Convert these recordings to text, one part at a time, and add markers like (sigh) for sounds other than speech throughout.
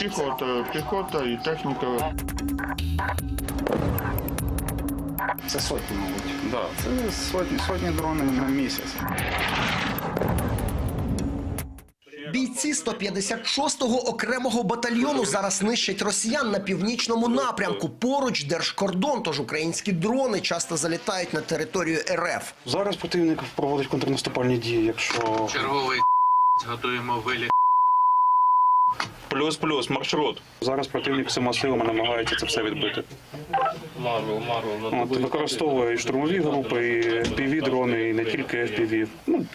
Піхота, піхота і техніка. Це сотні, мабуть. Да, це сотні, сотні дронів на місяць. Бійці 156-го окремого батальйону зараз нищать росіян на північному напрямку. Поруч держкордон, тож українські дрони часто залітають на територію РФ. Зараз противник проводить контрнаступальні дії, якщо Черговий (laughs) готуємо виліт. Плюс-плюс маршрут. Зараз противник всіма силами намагається це все відбити. Марвел, Марвел. От, використовує і штурмові групи, і fpv дрони, і не тільки FPV. Ну,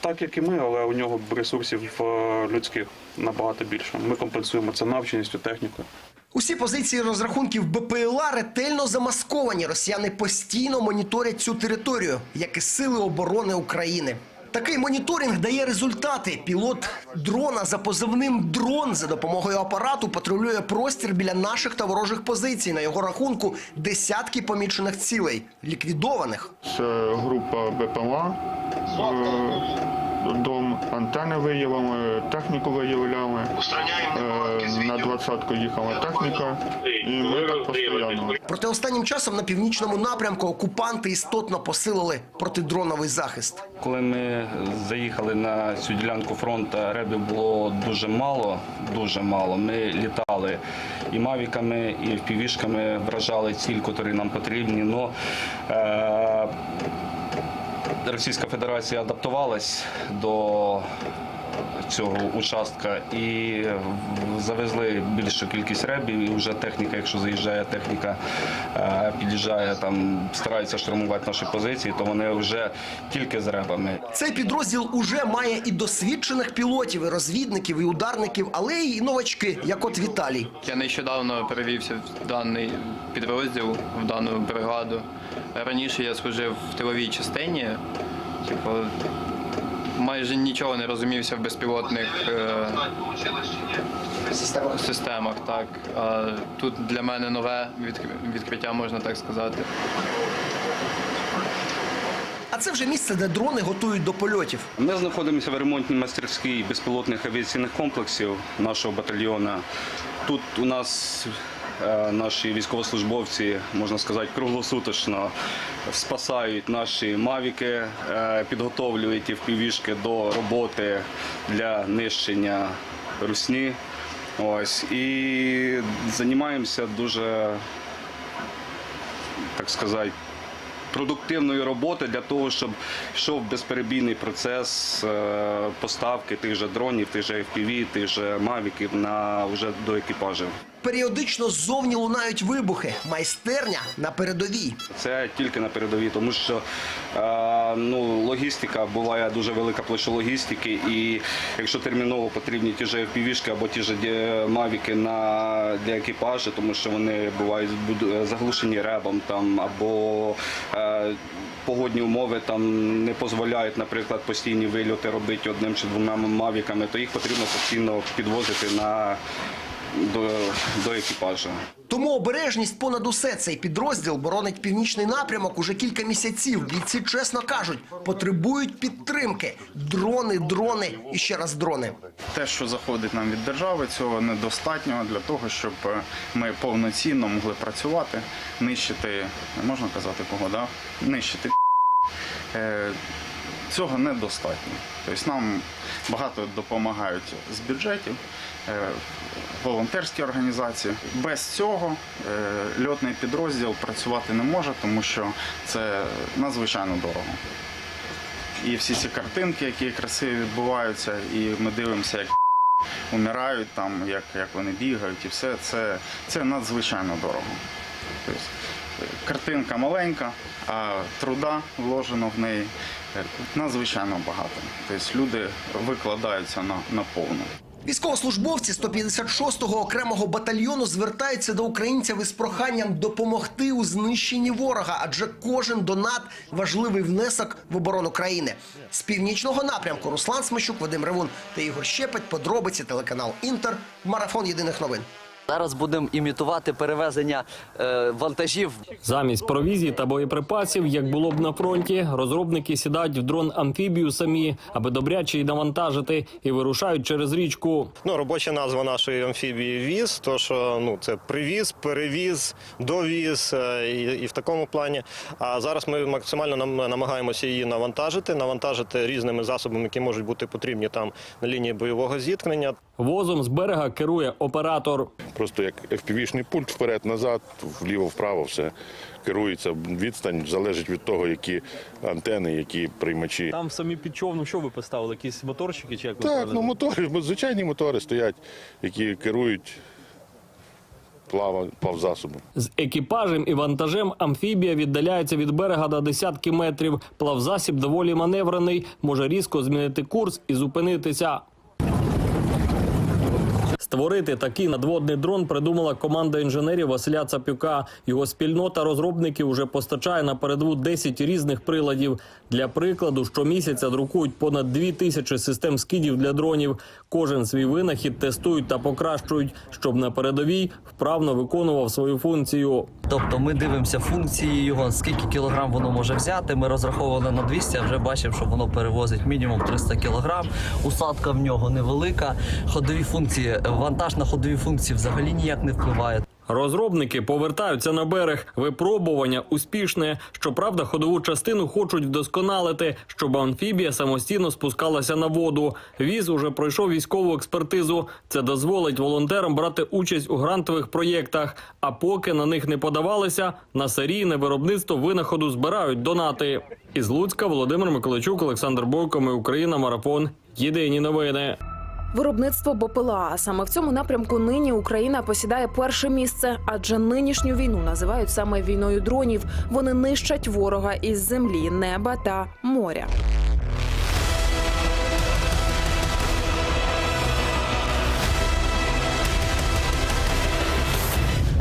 так як і ми, але у нього ресурсів е, людських набагато більше. Ми компенсуємо це навченістю, технікою. Усі позиції розрахунків БПЛА ретельно замасковані. Росіяни постійно моніторять цю територію, як і сили оборони України. Такий моніторинг дає результати. Пілот дрона за позивним дрон за допомогою апарату патрулює простір біля наших та ворожих позицій. На його рахунку десятки помічених цілей, ліквідованих. Це група БПЛА. Дом антени виявили, техніку виявляли. Е, На двадцятку їхала техніка. І ми так постійно. Проте останнім часом на північному напрямку окупанти істотно посилили протидроновий захист. Коли ми заїхали на цю ділянку фронту, ребів було дуже мало, дуже мало. Ми літали і мавіками, і впівішками вражали ціль, які нам потрібні. Но, е- Російська Федерація адаптувалась до цього участка і завезли більшу кількість ребів. І вже техніка, якщо заїжджає техніка, е, під'їжджає там, старається штурмувати наші позиції, то вони вже тільки з ребами. Цей підрозділ уже має і досвідчених пілотів, і розвідників, і ударників, але й новачки, як от Віталій. Я нещодавно перевівся в даний підрозділ, в дану бригаду. Раніше я служив в тиловій частині. Типу, майже нічого не розумівся в безпілотних е, системах. Так. А тут для мене нове відкриття, можна так сказати. А це вже місце, де дрони готують до польотів. Ми знаходимося в ремонтній майстерській безпілотних авіаційних комплексів нашого батальйону. Тут у нас наші військовослужбовці, можна сказати, круглосуточно спасають наші мавіки, е, підготовлюють і впівішки до роботи для нищення русні. Ось і займаємося дуже, так сказати, продуктивної роботи для того, щоб йшов безперебійний процес е, поставки тих же дронів, тих же FPV, тих же мавіків на вже до екіпажів. Періодично ззовні лунають вибухи. Майстерня на передовій. Це тільки на передовій, тому що е, ну, логістика буває дуже велика площа логістики, і якщо терміново потрібні ті ж FPV-шки або ті ж е, мавіки на для екіпажу, тому що вони бувають заглушені ребом там або е, Погодні умови там не дозволяють, наприклад, постійні вильоти робити одним чи двома мавіками, то їх потрібно постійно підвозити на до, до екіпажу. Тому обережність понад усе цей підрозділ боронить північний напрямок уже кілька місяців. Бійці чесно кажуть, потребують підтримки. Дрони, дрони і ще раз дрони. Те, що заходить нам від держави, цього недостатньо для того, щоб е, ми повноцінно могли працювати, нищити, можна казати кого, да? нищити. Е, Цього недостатньо. Тобто нам багато допомагають з бюджетів, е, волонтерські організації. Без цього е, льотний підрозділ працювати не може, тому що це надзвичайно дорого. І всі ці картинки, які красиві відбуваються, і ми дивимося, як умирають, там, як, як вони бігають, і все це, це надзвичайно дорого. Картинка маленька, а труда вложено в неї надзвичайно багато. Тобто люди викладаються на, на повну. Військовослужбовці 156-го окремого батальйону звертаються до українців із проханням допомогти у знищенні ворога, адже кожен донат важливий внесок в оборону країни. З північного напрямку Руслан Смещук, Вадим Ревун та Ігор Щепет. Подробиці телеканал Інтер. Марафон єдиних новин. Зараз будемо імітувати перевезення е, вантажів Замість провізії та боєприпасів, як було б на фронті, розробники сідають в дрон амфібію самі, аби добряче й навантажити, і вирушають через річку. Ну, робоча назва нашої амфібії віз, то що ну це привіз, перевіз, довіз е, і, і в такому плані. А зараз ми максимально нам намагаємося її навантажити, навантажити різними засобами, які можуть бути потрібні там на лінії бойового зіткнення. Возом з берега керує оператор. Просто як FPV-шний пульт вперед-назад, вліво-вправо все керується. Відстань залежить від того, які антени, які приймачі. Там самі під човном що ви поставили? Якісь моторчики чи як ви Так, ну мотори, бо звичайні мотори стоять, які керують плава, плавзасобом. З екіпажем і вантажем амфібія віддаляється від берега на десятки метрів. Плавзасіб доволі маневрений, може різко змінити курс і зупинитися. Створити такий надводний дрон придумала команда інженерів Василя Цапюка. Його спільнота розробників уже постачає на передову 10 різних приладів. Для прикладу, щомісяця друкують понад 2 тисячі систем скидів для дронів. Кожен свій винахід тестують та покращують, щоб на передовій вправно виконував свою функцію. Тобто ми дивимося функції його, скільки кілограм воно може взяти. Ми розраховували на 200, а вже бачимо, що воно перевозить мінімум 300 кілограм. Усадка в нього невелика. Ходові функції, вантаж на ходові функції взагалі ніяк не впливає. Розробники повертаються на берег. Випробування успішне. Щоправда, ходову частину хочуть вдосконалити, щоб амфібія самостійно спускалася на воду. Віз уже пройшов військову експертизу. Це дозволить волонтерам брати участь у грантових проєктах. А поки на них не подавалися, на серійне виробництво винаходу збирають донати. Із Луцька Володимир Миколайчук, Олександр Бойко. Ми Україна. Марафон. Єдині новини. Виробництво БПЛА. Саме в цьому напрямку нині Україна посідає перше місце, адже нинішню війну називають саме війною дронів. Вони нищать ворога із землі, неба та моря.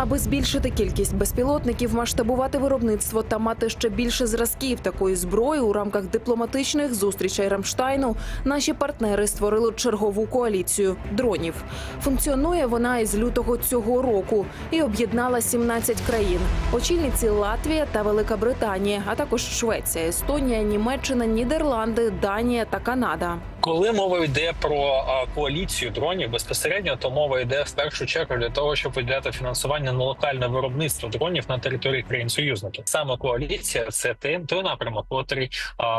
Аби збільшити кількість безпілотників, масштабувати виробництво та мати ще більше зразків такої зброї у рамках дипломатичних зустрічей Рамштайну, наші партнери створили чергову коаліцію дронів. Функціонує вона із лютого цього року і об'єднала 17 країн. Очільниці Латвія та Велика Британія, а також Швеція, Естонія, Німеччина, Нідерланди, Данія та Канада. Коли мова йде про коаліцію дронів безпосередньо, то мова йде в першу чергу для того, щоб виділяти фінансування на локальне виробництво дронів на території країн союзників. Саме коаліція це той, напрямок, який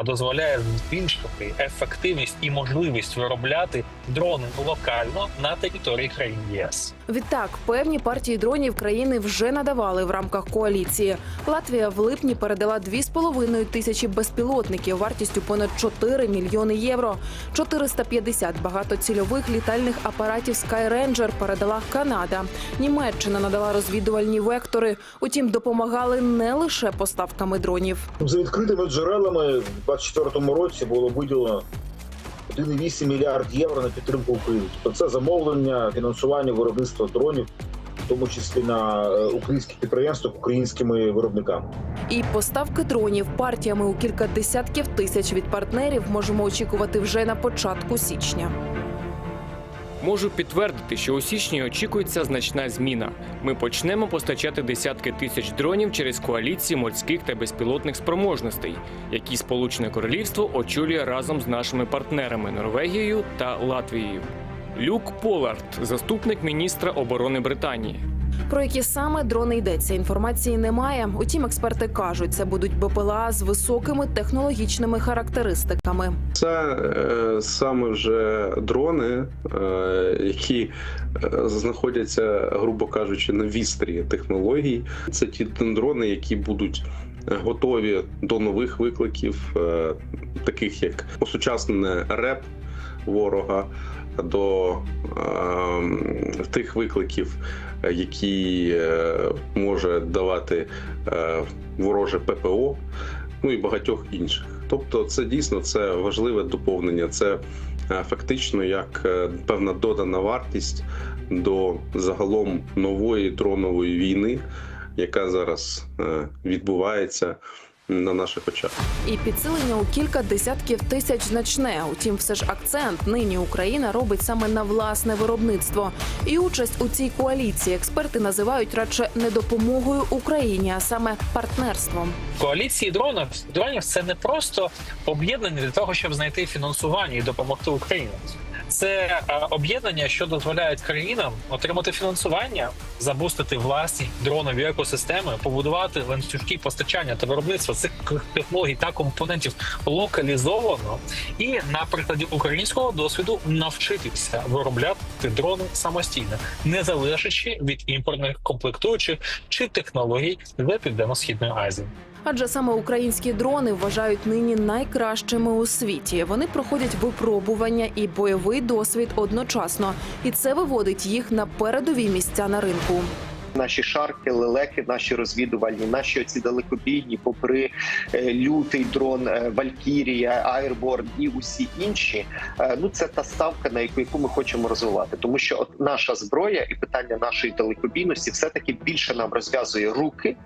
дозволяє збільшити ефективність і можливість виробляти дрони локально на території країн ЄС. Відтак, певні партії дронів країни вже надавали в рамках коаліції. Латвія в липні передала 2,5 тисячі безпілотників вартістю понад 4 мільйони євро. 450 багатоцільових літальних апаратів Skyranger передала Канада. Німеччина надала розвідувальні вектори. Утім, допомагали не лише поставками дронів. За відкритими джерелами в 2024 році було виділено 1,8 мільярд євро на підтримку України. Тобто це замовлення, фінансування виробництва дронів, в тому числі на е, українських підприємствах українськими виробниками. І поставки дронів партіями у кілька десятків тисяч від партнерів можемо очікувати вже на початку січня. Можу підтвердити, що у січні очікується значна зміна. Ми почнемо постачати десятки тисяч дронів через коаліції морських та безпілотних спроможностей, які Сполучене Королівство очолює разом з нашими партнерами Норвегією та Латвією. Люк Полард, заступник міністра оборони Британії. Про які саме дрони йдеться, інформації немає. Утім, експерти кажуть, це будуть БПЛА з високими технологічними характеристиками. Це е, саме вже дрони, е, які е, знаходяться, грубо кажучи, на вістрі технологій. Це ті дрони, які будуть е, готові до нових викликів, е, таких як осучаснене РЕП ворога. До е, тих викликів, які е, може давати е, вороже ППО, ну і багатьох інших. Тобто, це дійсно це важливе доповнення. Це е, фактично як е, певна додана вартість до загалом нової дронової війни, яка зараз е, відбувається на наших очах. І підсилення у кілька десятків тисяч значне. Утім, все ж акцент нині Україна робить саме на власне виробництво. І участь у цій коаліції експерти називають радше не допомогою Україні, а саме партнерством. коаліції дронів дронів це не просто об'єднання для того, щоб знайти фінансування і допомогти Україні. Це е, об'єднання, що дозволяють країнам отримати фінансування, забустити власні дронові екосистеми, побудувати ланцюжки постачання та виробництва цих технологій та компонентів локалізовано, і на прикладі українського досвіду навчитися виробляти дрони самостійно, не залежачи від імпортних комплектуючих чи технологій з південно-східної Азії. Адже саме українські дрони вважають нині найкращими у світі. Вони проходять випробування і бойовий досвід одночасно, і це виводить їх на передові місця на ринку. Наші шарки, лелеки, наші розвідувальні, наші оці далекобійні, попри е, лютий дрон, е, Валькірія, Айрборн і усі інші. е, Ну це та ставка, на яку, ми хочемо розвивати, тому що от наша зброя і питання нашої далекобійності все таки більше нам розв'язує руки,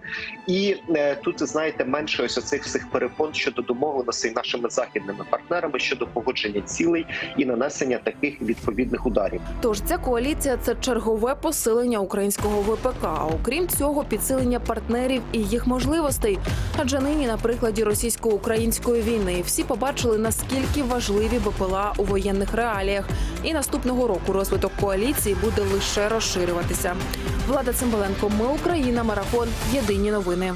і тут знаєте менше ось оцих всіх перепон щодо домовленостей нашими західними партнерами щодо погодження цілей і нанесення таких відповідних ударів. Тож ця коаліція це чергове посилення українського ВПК. А окрім цього, підсилення партнерів і їх можливостей. Адже нині на прикладі російсько-української війни всі побачили наскільки важливі БПЛА у воєнних реаліях. І наступного року розвиток коаліції буде лише розширюватися. Влада Цимбаленко, ми Україна, марафон. Єдині новини.